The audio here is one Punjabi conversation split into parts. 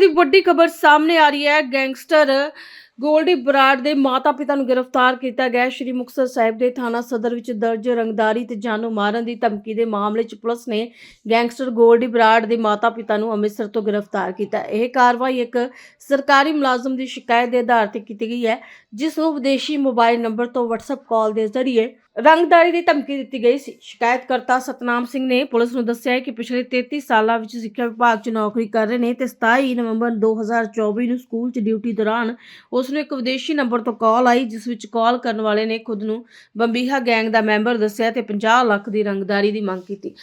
ਦੀ ਵੱਡੀ ਖਬਰ ਸਾਹਮਣੇ ਆ ਰਹੀ ਹੈ। ਗੈਂਗਸਟਰ ਗੋਲਡੀ ਬਰਾੜ ਦੇ ਮਾਤਾ-ਪਿਤਾ ਨੂੰ ਗ੍ਰਿਫਤਾਰ ਕੀਤਾ ਗਿਆ ਸ਼੍ਰੀ ਮੁਕਤਸਰ ਸਾਹਿਬ ਦੇ ਥਾਣਾ ਸਦਰ ਵਿੱਚ ਦਰਜ ਰੰਗਦਾਰੀ ਤੇ ਜਾਨੋਂ ਮਾਰਨ ਦੀ ਧਮਕੀ ਦੇ ਮਾਮਲੇ 'ਚ ਪੁਲਿਸ ਨੇ ਗੈਂਗਸਟਰ ਗੋਲਡੀ ਬਰਾੜ ਦੇ ਮਾਤਾ-ਪਿਤਾ ਨੂੰ ਅੰਮ੍ਰਿਤਸਰ ਤੋਂ ਗ੍ਰਿਫਤਾਰ ਕੀਤਾ ਇਹ ਕਾਰਵਾਈ ਇੱਕ ਸਰਕਾਰੀ ਮੁਲਾਜ਼ਮ ਦੀ ਸ਼ਿਕਾਇਤ ਦੇ ਆਧਾਰ ਤੇ ਕੀਤੀ ਗਈ ਹੈ, ਜਿਸ ਨੂੰ ਵਿਦੇਸ਼ੀ ਮੋਬਾਈਲ ਨੰਬਰ ਤੋਂ WhatsApp ਕਾਲ ਦੇ ਜ਼ਰੀਏ ਰੰਗਦਾਰੀ ਦੀ ਧਮਕੀ ਦਿੱਤੀ ਗਈ ਸੀ। ਸ਼ਿਕਾਇਤਕਰਤਾ ਸਤਨਾਮ ਸਿੰਘ ਨੇ ਪੁਲਿਸ ਨੂੰ ਦੱਸਿਆ ਕਿ ਪਿਛਲੇ 33 ਸਾਲਾਂ ਵਿੱਚ ਸਿੱਖਿਆ ਵਿਭਾਗ 'ਚ ਨੌਕਰੀ ਕਰ ਰਹੇ ਨੇ ਤੇ 27 ਨਵੰਬਰ 2024 ਨੂੰ ਸਕੂਲ 'ਚ ਡਿਊਟੀ ਦੌਰਾਨ ਉਸ ਨੂੰ ਇੱਕ ਵਿਦੇਸ਼ੀ ਨੰਬਰ ਤੋਂ ਕਾਲ ਆਈ, ਜਿਸ ਵਿੱਚ ਕਾਲ ਕਰਨ ਵਾਲੇ ਨੇ ਖੁਦ ਨੂੰ ਬੰਬੀਹਾ ਗੈਂਗ ਦਾ ਮੈਂਬਰ ਦੱਸਿਆ ਤੇ 50 ਲੱਖ ਦੀ ਰੰਗਦਾਰੀ ਦੀ ਮੰਗ ਕੀਤੀ।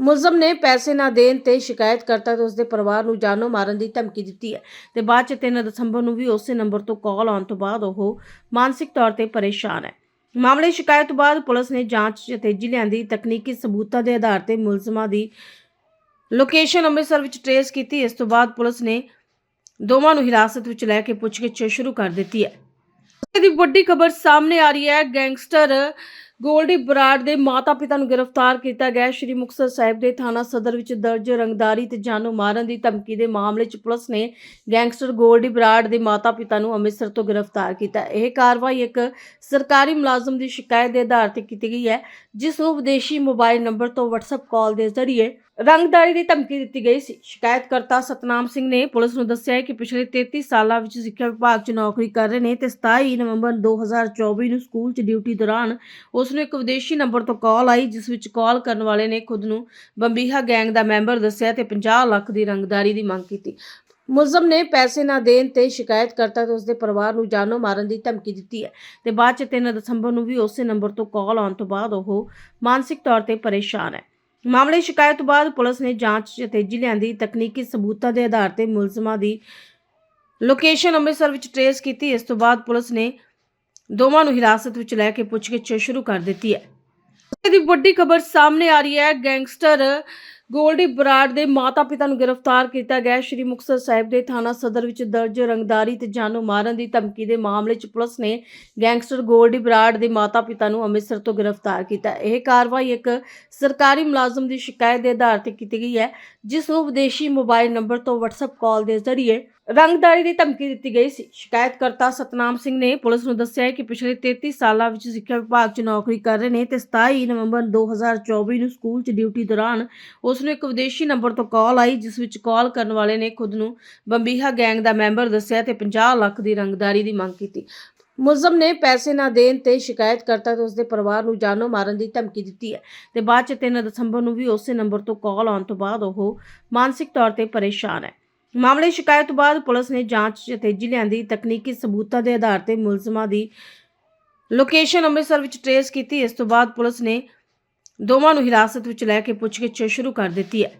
ਮੁਲਜ਼ਮ ਨੇ ਪੈਸੇ ਨਾ ਦੇਣ ਤੇ ਸ਼ਿਕਾਇਤਕਰਤਾ ਤੇ ਉਸਦੇ ਪਰਿਵਾਰ ਨੂੰ ਜਾਨੋਂ ਮਾਰਨ ਦੀ ਧਮਕੀ ਦਿੱਤੀ ਹੈ ਤੇ ਬਾਅਦ ਚ 3 ਦਸੰਬਰ ਨੂੰ ਵੀ ਉਸੇ ਨੰਬਰ ਤੋਂ ਕਾਲ ਆਉਣ ਤੋਂ ਬਾਅਦ ਉਹ ਮਾਨਸਿਕ ਤੌਰ ਤੇ ਪਰੇਸ਼ਾਨ ਹੈ। ਮਾਮਲੇ ਸ਼ਿਕਾਇਤ ਬਾਅਦ ਪੁਲਿਸ ਨੇ ਜਾਂਚ 'ਚ ਤੇਜ਼ੀ ਲਿਆਂਦੀ। ਤਕਨੀਕੀ ਸਬੂਤਾਂ ਦੇ ਆਧਾਰ ਤੇ ਮੁਲਜ਼ਮਾਂ ਦੀ ਲੋਕੇਸ਼ਨ ਅੰਮ੍ਰਿਤਸਰ ਵਿੱਚ ਟਰੇਸ ਕੀਤੀ। ਇਸ ਤੋਂ ਬਾਅਦ ਪੁਲਿਸ ਨੇ ਦੋਵਾਂ ਨੂੰ ਹਿਰਾਸਤ ਵਿੱਚ ਲੈ ਕੇ ਪੁੱਛਗਿੱਛ ਸ਼ੁਰੂ ਕਰ ਦਿੱਤੀ ਹੈ। ਦੀ ਵੱਡੀ ਖਬਰ ਸਾਹਮਣੇ ਆ ਰਹੀ ਹੈ। ਗੈਂਗਸਟਰ ਗੋਲਡੀ ਬਰਾੜ ਦੇ ਮਾਤਾ-ਪਿਤਾ ਨੂੰ ਗ੍ਰਿਫਤਾਰ ਕੀਤਾ ਗਿਆ। ਸ਼੍ਰੀ ਮੁਕਤਸਰ ਸਾਹਿਬ ਦੇ ਥਾਣਾ ਸਦਰ ਵਿੱਚ ਦਰਜ ਰੰਗਦਾਰੀ ਤੇ ਜਾਨੋਂ ਮਾਰਨ ਦੀ ਧਮਕੀ ਦੇ ਮਾਮਲੇ 'ਚ ਪੁਲਿਸ ਨੇ ਗੈਂਗਸਟਰ ਗੋਲਡੀ ਬਰਾੜ ਦੇ ਮਾਤਾ-ਪਿਤਾ ਨੂੰ ਅੰਮ੍ਰਿਤਸਰ ਤੋਂ ਗ੍ਰਿਫਤਾਰ ਕੀਤਾ। ਇਹ ਕਾਰਵਾਈ ਇੱਕ ਸਰਕਾਰੀ ਮੁਲਾਜ਼ਮ ਦੀ ਸ਼ਿਕਾਇਤ ਦੇ ਆਧਾਰ ਤੇ ਕੀਤੀ ਗਈ ਹੈ, ਜਿਸ ਨੂੰ ਵਿਦੇਸ਼ੀ ਮੋਬਾਈਲ ਨੰਬਰ ਤੋਂ WhatsApp ਕਾਲ ਦੇ ਜ਼ਰੀਏ ਰੰਗਦਾਰੀ ਦੀ ਧਮਕੀ ਦਿੱਤੀ ਗਈ ਸੀ। ਸ਼ਿਕਾਇਤਕਰਤਾ ਸਤਨਾਮ ਸਿੰਘ ਨੇ ਪੁਲਿਸ ਨੂੰ ਦੱਸਿਆ ਕਿ ਪਿਛਲੇ 33 ਸਾਲਾਂ ਵਿੱਚ ਸਿੱਖਿਆ ਵਿਭਾਗ 'ਚ ਨੌਕਰੀ ਕਰ ਰਹੇ ਨੇ ਤੇ 27 ਨਵੰਬਰ 2024 ਨੂੰ ਸਕੂਲ 'ਚ ਡਿਊਟੀ ਦੌਰਾਨ ਉਸ ਨੂੰ ਇੱਕ ਵਿਦੇਸ਼ੀ ਨੰਬਰ ਤੋਂ ਕਾਲ ਆਈ, ਜਿਸ ਵਿੱਚ ਕਾਲ ਕਰਨ ਵਾਲੇ ਨੇ ਖੁਦ ਨੂੰ ਬੰਬੀਹਾ ਗੈਂਗ ਦਾ ਮੈਂਬਰ ਦੱਸਿਆ ਤੇ 50 ਲੱਖ ਦੀ ਰੰਗਦਾਰੀ ਦੀ ਮੰਗ ਕੀਤੀ। ਮੁਲਜ਼ਮ ਨੇ ਪੈਸੇ ਨਾ ਦੇਣ ਤੇ ਸ਼ਿਕਾਇਤਕਰਤਾ ਤੇ ਉਸਦੇ ਪਰਿਵਾਰ ਨੂੰ ਜਾਨੋਂ ਮਾਰਨ ਦੀ ਧਮਕੀ ਦਿੱਤੀ ਹੈ ਤੇ ਬਾਅਦ ਚ 3 ਦਸੰਬਰ ਨੂੰ ਵੀ ਉਸੇ ਨੰਬਰ ਤੋਂ ਕਾਲ ਆਉਣ ਤੋਂ ਬਾਅਦ ਉਹ ਮਾਨਸਿਕ ਤੌਰ ਤੇ ਪਰੇਸ਼ਾਨ ਹੈ। ਮਾਮਲੇ ਸ਼ਿਕਾਇਤ ਬਾਅਦ ਪੁਲਿਸ ਨੇ ਜਾਂਚ 'ਚ ਤੇਜ਼ੀ ਲਿਆਂਦੀ। ਤਕਨੀਕੀ ਸਬੂਤਾਂ ਦੇ ਆਧਾਰ ਤੇ ਮੁਲਜ਼ਮਾਂ ਦੀ ਲੋਕੇਸ਼ਨ ਅੰਮ੍ਰਿਤਸਰ ਵਿੱਚ ਟਰੇਸ ਕੀਤੀ। ਇਸ ਤੋਂ ਬਾਅਦ ਪੁਲਿਸ ਨੇ ਦੋਵਾਂ ਨੂੰ ਹਿਰਾਸਤ ਵਿੱਚ ਲੈ ਕੇ ਪੁੱਛਗਿੱਛ ਸ਼ੁਰੂ ਕਰ ਦਿੱਤੀ ਹੈ। ਦੀ ਵੱਡੀ ਖਬਰ ਸਾਹਮਣੇ ਆ ਰਹੀ ਹੈ। ਗੈਂਗਸਟਰ ਗੋਲਡੀ ਬਰਾੜ ਦੇ ਮਾਤਾ-ਪਿਤਾ ਨੂੰ ਗ੍ਰਿਫਤਾਰ ਕੀਤਾ ਗਿਆ। ਸ਼੍ਰੀ ਮੁਕਤਸਰ ਸਾਹਿਬ ਦੇ ਥਾਣਾ ਸਦਰ ਵਿੱਚ ਦਰਜ ਰੰਗਦਾਰੀ ਤੇ ਜਾਨੋਂ ਮਾਰਨ ਦੀ ਧਮਕੀ ਦੇ ਮਾਮਲੇ 'ਚ ਪੁਲਿਸ ਨੇ ਗੈਂਗਸਟਰ ਗੋਲਡੀ ਬਰਾੜ ਦੇ ਮਾਤਾ-ਪਿਤਾ ਨੂੰ ਅੰਮ੍ਰਿਤਸਰ ਤੋਂ ਗ੍ਰਿਫਤਾਰ ਕੀਤਾ। ਇਹ ਕਾਰਵਾਈ ਇੱਕ ਸਰਕਾਰੀ ਮੁਲਾਜ਼ਮ ਦੀ ਸ਼ਿਕਾਇਤ ਦੇ ਆਧਾਰ ਤੇ ਕੀਤੀ ਗਈ ਹੈ, ਜਿਸ ਨੂੰ ਵਿਦੇਸ਼ੀ ਮੋਬਾਈਲ ਨੰਬਰ ਤੋਂ WhatsApp ਕਾਲ ਦੇ ਜ਼ਰੀਏ ਰੰਗਦਾਰੀ ਦੀ ਧਮਕੀ ਦਿੱਤੀ ਗਈ ਸੀ। ਸ਼ਿਕਾਇਤਕਰਤਾ ਸਤਨਾਮ ਸਿੰਘ ਨੇ ਪੁਲਿਸ ਨੂੰ ਦੱਸਿਆ ਕਿ ਪਿਛਲੇ 33 ਸਾਲਾਂ ਵਿੱਚ ਸਿੱਖਿਆ ਵਿਭਾਗ 'ਚ ਨੌਕਰੀ ਕਰ ਰਹੇ ਨੇ ਤੇ 27 ਨਵੰਬਰ 2024 ਨੂੰ ਸਕੂਲ 'ਚ ਡਿਊਟੀ ਦੌਰਾਨ ਉਸ ਨੂੰ ਇੱਕ ਵਿਦੇਸ਼ੀ ਨੰਬਰ ਤੋਂ ਕਾਲ ਆਈ, ਜਿਸ ਵਿੱਚ ਕਾਲ ਕਰਨ ਵਾਲੇ ਨੇ ਖੁਦ ਨੂੰ ਬੰਬੀਹਾ ਗੈਂਗ ਦਾ ਮੈਂਬਰ ਦੱਸਿਆ ਤੇ 50 ਲੱਖ ਦੀ ਰੰਗਦਾਰੀ ਦੀ ਮੰਗ ਕੀਤੀ। ਮੁਲਜ਼ਮ ਨੇ ਪੈਸੇ ਨਾ ਦੇਣ ਤੇ ਸ਼ਿਕਾਇਤਕਰਤਾ ਤੇ ਉਸਦੇ ਪਰਿਵਾਰ ਨੂੰ ਜਾਨੋਂ ਮਾਰਨ ਦੀ ਧਮਕੀ ਦਿੱਤੀ ਹੈ ਤੇ ਬਾਅਦ ਚ 3 ਦਸੰਬਰ ਨੂੰ ਵੀ ਉਸੇ ਨੰਬਰ ਤੋਂ ਕਾਲ ਆਉਣ ਤੋਂ ਬਾਅਦ ਉਹ ਮਾਨਸਿਕ ਤੌਰ ਤੇ ਪਰੇਸ਼ਾਨ ਹੈ। ਮਾਮਲੇ ਸ਼ਿਕਾਇਤ ਤੋਂ ਬਾਅਦ ਪੁਲਿਸ ਨੇ ਜਾਂਚ 'ਚ ਤੇਜ਼ੀ ਲਿਆਂਦੀ। ਤਕਨੀਕੀ ਸਬੂਤਾਂ ਦੇ ਆਧਾਰ ਤੇ ਮੁਲਜ਼ਮਾਂ ਦੀ ਲੋਕੇਸ਼ਨ ਅੰਮ੍ਰਿਤਸਰ ਵਿੱਚ ਟਰੇਸ ਕੀਤੀ। ਇਸ ਤੋਂ ਬਾਅਦ ਪੁਲਿਸ ਨੇ ਦੋਵਾਂ ਨੂੰ ਹਿਰਾਸਤ ਵਿੱਚ ਲੈ ਕੇ ਪੁੱਛਗਿੱਛ ਸ਼ੁਰੂ ਕਰ ਦਿੱਤੀ ਹੈ।